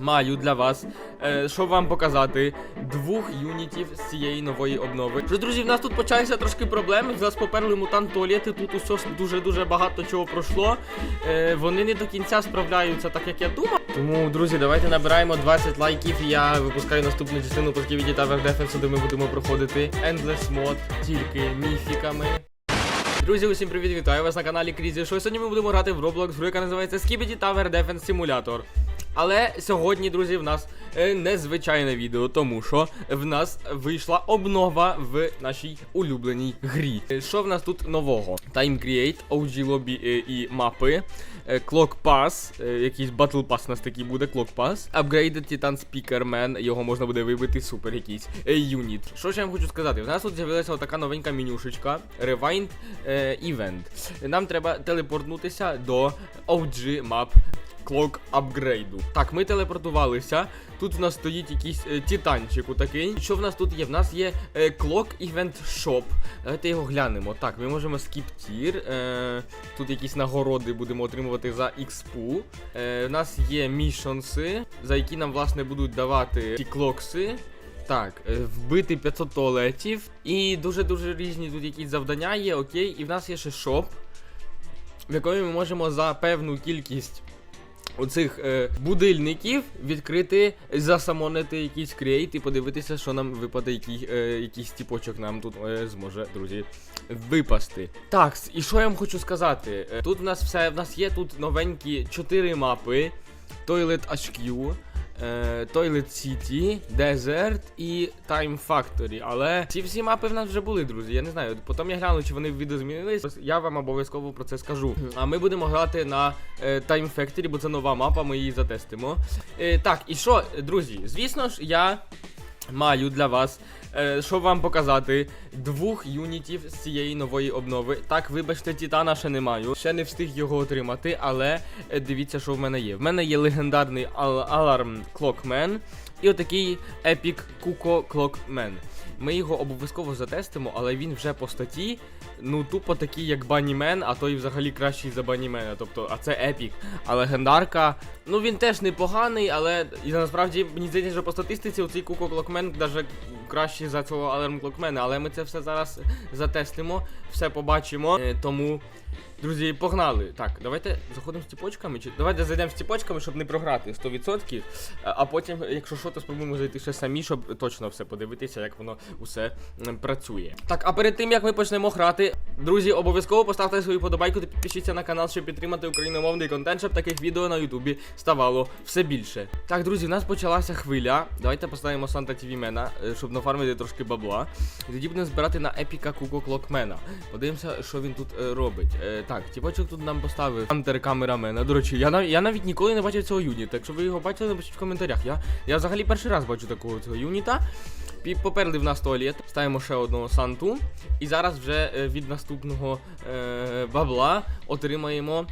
маю для вас, е, щоб вам показати двох юнітів з цієї нової обнови. Що, друзі, в нас тут почалися трошки проблеми. Нас поперли мутант туалети, тут усе дуже-дуже багато чого пройшло. Е, вони не до кінця справляються так, як я думав. Тому, друзі, давайте набираємо 20 лайків. І я випускаю наступну частину Skibidi Tower Defense, де ми будемо проходити Endless Mod тільки міфіками. Друзі, усім привіт, вітаю вас на каналі Крізі Шоу. Сьогодні ми будемо грати в Roblox, гру, яка називається Skibidi Tower Defense Simulator. Але сьогодні, друзі, в нас е, незвичайне відео, тому що в нас вийшла обнова в нашій улюбленій грі. Е, Що в нас тут нового? Time Create, OG Lobby е, і мапи, Clock Pass, якийсь Battle Pass у нас такий буде, Clock Pass, Upgraded Titan Speaker Man, його можна буде вибити, супер якийсь юніт. Що ж я вам хочу сказати? В нас тут з'явилася така новенька менюшечка, Rewind Event. Нам треба телепортнутися до OG мап Клок апгрейду. Так, ми телепортувалися. Тут в нас стоїть якийсь е, титанчик такий. Що в нас тут є? В нас є е, Clock Event Shop. Давайте його глянемо. Так, ми можемо tier. Е, тут якісь нагороди будемо отримувати за XP. Е, в нас є мішонси, за які нам, власне, будуть давати ті клокси. Так, е, вбити 500 туалетів. І дуже-дуже різні тут якісь завдання є, окей. І в нас є ще шоп, в якому ми можемо за певну кількість оцих е, будильників відкрити, засамонити якийсь крейт і подивитися, що нам випаде, який, е, якийсь тіпочок нам тут е, зможе, друзі, випасти. Так, і що я вам хочу сказати? Е, Тут в нас все, в нас є тут новенькі 4 мапи. Toilet HQ, Toilet City, Desert і Time Factory. Але ці всі мапи в нас вже були, друзі. Я не знаю. Потім я гляну, чи вони в. Я вам обов'язково про це скажу. А ми будемо грати на е, Time Factory, бо це нова мапа, ми її затестимо. Е, так, і що, друзі? Звісно ж, я маю для вас. е, Щоб вам показати двох юнітів з цієї нової обнови. Так, вибачте, Титана ще не маю. Ще не встиг його отримати, але е, дивіться, що в мене є. В мене є легендарний Ал- Alarm Clockman і отакий Epic Kuko Clockman. Ми його обов'язково затестимо, але він вже по статті, ну тупо такий, як Банімен, а той взагалі кращий за Банімена. Тобто, а це Епік. А легендарка, ну він теж непоганий, але і насправді мені здається, що по статистиці оцей Куко Клокмен навіть кращий за цього Alarm Clockman, але ми це все зараз затестимо, все побачимо. Е, тому. Друзі, погнали. Так, давайте заходимо з ціпочками. Чи давайте зайдемо з ціпочками, щоб не програти 100%. А а потім, якщо що, то спробуємо зайти ще самі, щоб точно все подивитися, як воно усе працює. Так, а перед тим як ми почнемо грати, друзі, обов'язково поставте свою подобайку та підпишіться на канал, щоб підтримати україномовний контент, щоб таких відео на Ютубі ставало все більше. Так, друзі, у нас почалася хвиля. Давайте поставимо Санта Тіві Мена, е, щоб нафармити трошки бабла. І тоді будемо збирати на епіка Куко Клокмена. Подивимося, що він тут е, робить. Е, так, тіпочок тут нам поставив Хантер камерамена. До речі, я, нав- я навіть ніколи не бачив цього юніта. Якщо ви його бачили, напишіть в коментарях. Я, я взагалі перший раз бачу такого цього юніта. Поперли в нас туалет, ставимо ще одного санту. І зараз вже е, від наступного е, бабла отримаємо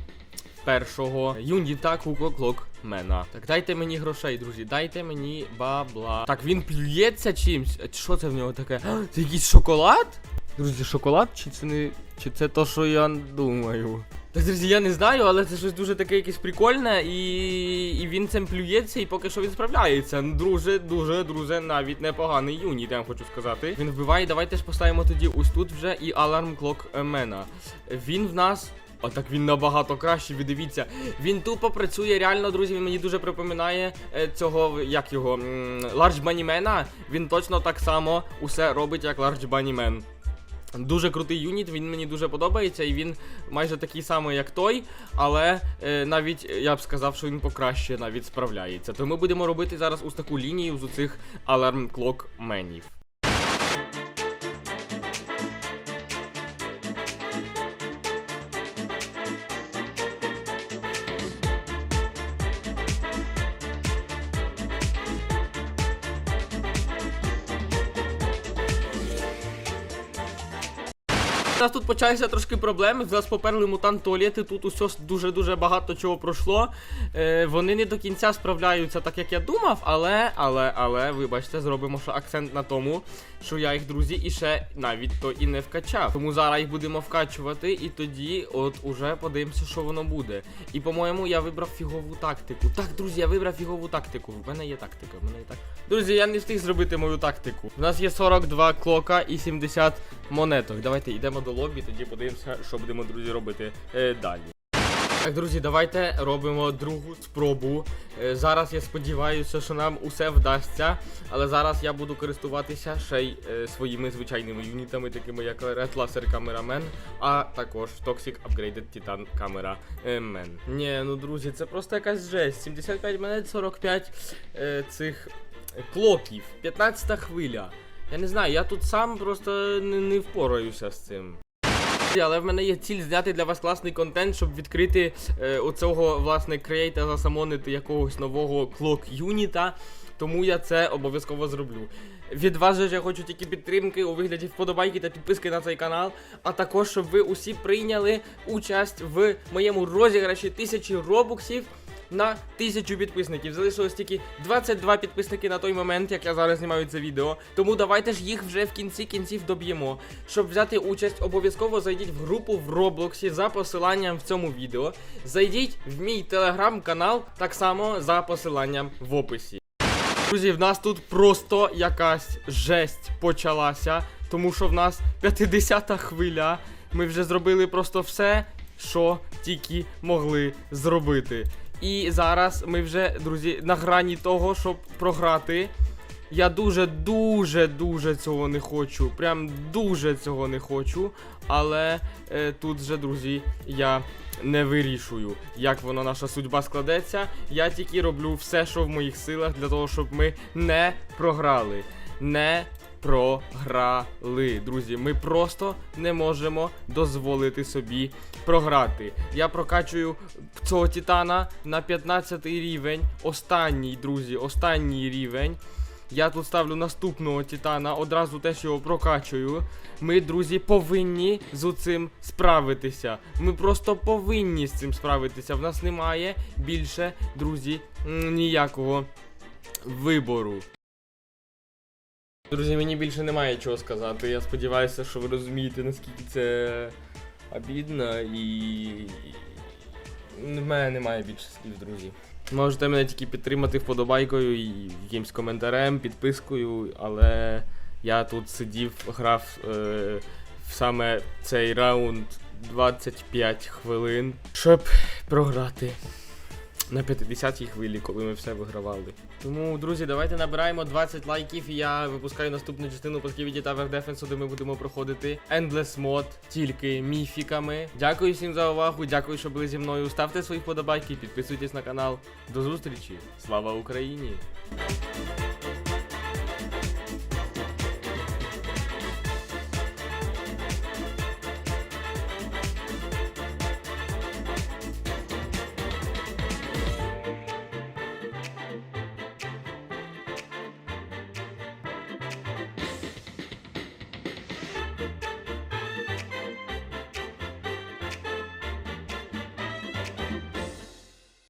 першого юніта Куко Клокмена. Так, дайте мені грошей, друзі, дайте мені бабла. Так, він плюється чимсь. Що це в нього таке? Це якийсь шоколад? Друзі, шоколад? Чи це не. Чи це то, що я думаю? Так, друзі, я не знаю, але це щось дуже таке якесь прикольне, і, і він цим плюється, і поки що він справляється. Ну, Дуже, друже, навіть непоганий юніт, я вам хочу сказати. Він вбиває, давайте ж поставимо тоді ось тут вже і Alarm Clock Мена. Він в нас. А так він набагато кращий, ви дивіться. Він тупо працює, реально, друзі, він мені дуже припоминає е, цього, як його, Large Bunnyman. Він точно так само усе робить, як Large Bunnyman. Дуже крутий юніт, він мені дуже подобається, і він майже такий самий, як той, але е, навіть е, я б сказав, що він покраще навіть справляється. То ми будемо робити зараз ось таку лінію з цих Alarm Clock менів. У нас тут почалися трошки проблеми. В нас поперли мутант туалети. Тут усе дуже-дуже багато чого пройшло. Е, вони не до кінця справляються так, як я думав, але, але, але, вибачте, зробимо ще акцент на тому, що я їх, друзі, і ще навіть то і не вкачав. Тому зараз їх будемо вкачувати, і тоді, от уже подивимося, що воно буде. І по-моєму, я вибрав фігову тактику. Так, друзі, я вибрав фігову тактику. В мене є тактика, в мене є так. Друзі, я не встиг зробити мою тактику. У нас є 42 клока і 70 монеток. Давайте йдемо до лобі, тоді подивимося, що будемо, друзі, робити е, далі. Так, друзі, давайте робимо другу спробу. Е, Зараз я сподіваюся, що нам усе вдасться. Але зараз я буду користуватися ще й е, своїми звичайними юнітами, такими як Red Laser Cameraman, а також Toxic Upgraded Titan Camera е, Man. Ні, ну друзі, це просто якась жесть. 75 монет, 45 е, цих клоків, 15 хвиля. Я не знаю, я тут сам просто не, не впораюся з цим. Але в мене є ціль зняти для вас класний контент, щоб відкрити е, оцього власне креейта, засамонити якогось нового клок юніта. Тому я це обов'язково зроблю. Від вас же я хочу тільки підтримки у вигляді вподобайки та підписки на цей канал, а також щоб ви усі прийняли участь в моєму розіграші тисячі робоксів на тисячу підписників. Залишилось тільки 22 підписники на той момент, як я зараз знімаю це відео. Тому давайте ж їх вже в кінці кінців доб'ємо. Щоб взяти участь, обов'язково зайдіть в групу в Роблоксі за посиланням в цьому відео. Зайдіть в мій телеграм-канал так само за посиланням в описі. Друзі, в нас тут просто якась жесть почалася, тому що в нас 50-та хвиля. Ми вже зробили просто все, що тільки могли зробити. І зараз ми вже, друзі, на грані того, щоб програти. Я дуже, дуже, дуже цього не хочу. Прям дуже цього не хочу. Але е, тут же, друзі, я не вирішую, як воно наша судьба складеться. Я тільки роблю все, що в моїх силах, для того, щоб ми не програли. Не програли. Друзі, ми просто не можемо дозволити собі програти. Я прокачую цього титана на 15 рівень. Останній, друзі, останній рівень. Я тут ставлю наступного титана, одразу теж його прокачую. Ми, друзі, повинні з цим справитися. Ми просто повинні з цим справитися. В нас немає більше, друзі, ніякого вибору. Друзі, мені більше немає чого сказати. Я сподіваюся, що ви розумієте, наскільки це обідно і. В мене немає більше слів, друзі. Можете мене тільки підтримати вподобайкою і якимсь коментарем, підпискою, але я тут сидів, грав е, в саме цей раунд 25 хвилин, щоб програти на 50-й хвилі, коли ми все вигравали. Тому, друзі, давайте набираємо 20 лайків, і я випускаю наступну частину Подківіді та Вердефенсу, де ми будемо проходити Endless Mod тільки міфіками. Дякую всім за увагу, дякую, що були зі мною. Ставте свої вподобайки, підписуйтесь на канал. До зустрічі! Слава Україні!